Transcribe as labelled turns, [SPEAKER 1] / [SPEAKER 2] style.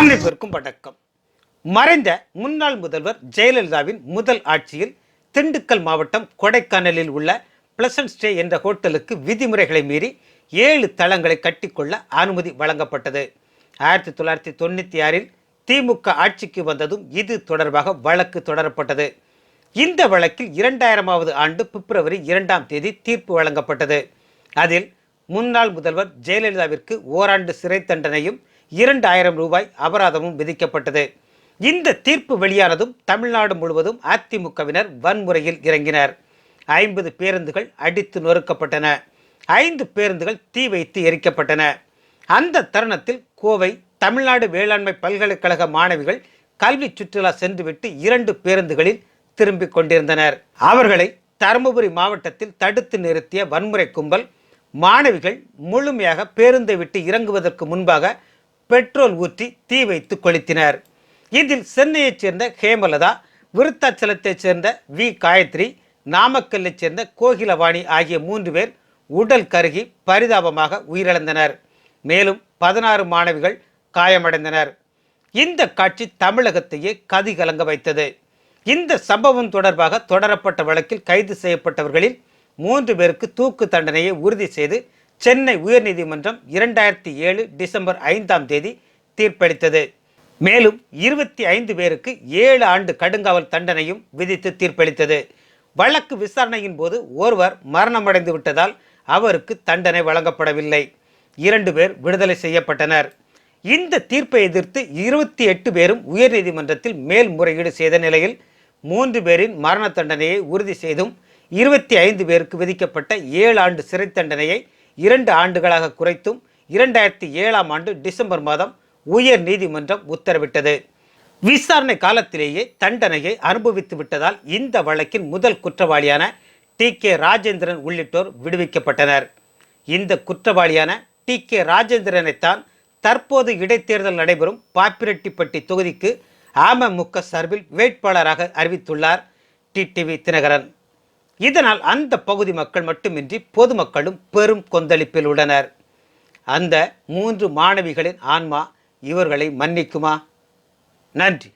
[SPEAKER 1] அனைவருக்கும் வணக்கம். மறைந்த முன்னாள் முதல்வர் ஜெயலலிதாவின் முதல் ஆட்சியில் திண்டுக்கல் மாவட்டம் கொடைக்கானலில் உள்ள பிளசன்ட் ஸ்டே என்ற ஹோட்டலுக்கு விதிமுறைகளை மீறி ஏழு தளங்களை கட்டிக்கொள்ள அனுமதி வழங்கப்பட்டது. ஆயிரத்தி தொள்ளாயிரத்தி தொண்ணூற்றி ஆறில் திமுக ஆட்சிக்கு வந்ததும் இது தொடர்பாக வழக்கு தொடரப்பட்டது. இந்த வழக்கில் இரண்டாயிரமாவது ஆண்டு பிப்ரவரி இரண்டாம் தேதி தீர்ப்பு வழங்கப்பட்டது. அதில் முன்னாள் முதல்வர் ஜெயலலிதாவிற்கு ஓராண்டு சிறை தண்டனையும் இரண்டு ஆயிரம் ரூபாய் அபராதமும் விதிக்கப்பட்டது. இந்த தீர்ப்பு வெளியானதும் தமிழ்நாடு முழுவதும் அதிமுகவினர் வன்முறையில் இறங்கினர். ஐம்பது பேருந்துகள் அடித்து நொறுக்கப்பட்டன. ஐந்து பேருந்துகள் தீ வைத்து எரிக்கப்பட்டன. அந்த தருணத்தில் கோவை தமிழ்நாடு வேளாண்மை பல்கலைக்கழக மாணவிகள் கல்வி சுற்றுலா சென்றுவிட்டு இரண்டு பேருந்துகளில் திரும்பிக் கொண்டிருந்தனர். அவர்களை தருமபுரி மாவட்டத்தில் தடுத்து நிறுத்திய வன்முறை கும்பல் மாணவிகள் முழுமையாக பேருந்தை விட்டு இறங்குவதற்கு முன்பாக பெட்ரோல் ஊற்றி தீ வைத்து கொளுத்தினர். இதில் சென்னையைச் சேர்ந்த ஹேமலதா விருத்தாச்சலத்தைச் சேர்ந்த வி. காயத்ரி நாமக்கல்லைச் சேர்ந்த கோகிலவாணி ஆகிய மூன்று பேர் உடல் கருகி பரிதாபமாக உயிரிழந்தனர். மேலும் பதினாறு மாணவிகள் காயமடைந்தனர். இந்த காட்சி தமிழகத்தையே கதி கலங்க வைத்தது. இந்த சம்பவம் தொடர்பாக தொடரப்பட்ட வழக்கில் கைது செய்யப்பட்டவர்களில் மூன்று பேருக்கு தூக்கு தண்டனையை உறுதி செய்து சென்னை உயர்நீதிமன்றம் இரண்டாயிரத்தி ஏழு டிசம்பர் ஐந்தாம் தேதி தீர்ப்பளித்தது. மேலும் இருபத்தி ஐந்து பேருக்கு ஏழு ஆண்டு கடுங்காவல் தண்டனையும் விதித்து தீர்ப்பளித்தது. வழக்கு விசாரணையின் போது ஒருவர் மரணமடைந்து விட்டதால் அவருக்கு தண்டனை வழங்கப்படவில்லை. இரண்டு பேர் விடுதலை செய்யப்பட்டனர். இந்த தீர்ப்பை எதிர்த்து இருபத்தி எட்டு பேரும் உயர்நீதிமன்றத்தில் மேல்முறையீடு செய்த நிலையில் மூன்று பேரின் மரண தண்டனையை உறுதி செய்தும் இருபத்தி ஐந்து பேருக்கு விதிக்கப்பட்ட ஏழு ஆண்டு சிறை தண்டனையை இரண்டு ஆண்டுகளாக குறைத்தும் இரண்டாயிரத்தி ஏழாம் ஆண்டு டிசம்பர் மாதம் உயர் நீதிமன்றம் உத்தரவிட்டது. விசாரணை காலத்திலேயே தண்டனையை அனுபவித்து விட்டதால் இந்த வழக்கின் முதல் குற்றவாளியான டி கே ராஜேந்திரன் உள்ளிட்டோர் விடுவிக்கப்பட்டனர். இந்த குற்றவாளியான டி கே ராஜேந்திரனைத்தான் தற்போது இடைத்தேர்தல் நடைபெறும் பாப்பிரெட்டிப்பட்டி தொகுதிக்கு அமமுக சார்பில் வேட்பாளராக அறிவித்துள்ளார் டிடிவி தினகரன். இதனால் அந்த பகுதி மக்கள் மட்டுமின்றி பொதுமக்களும் பெரும் கொந்தளிப்பில் உள்ளனர். அந்த மூன்று மாணவிகளின் ஆன்மா இவர்களை மன்னிக்குமா? நன்றி.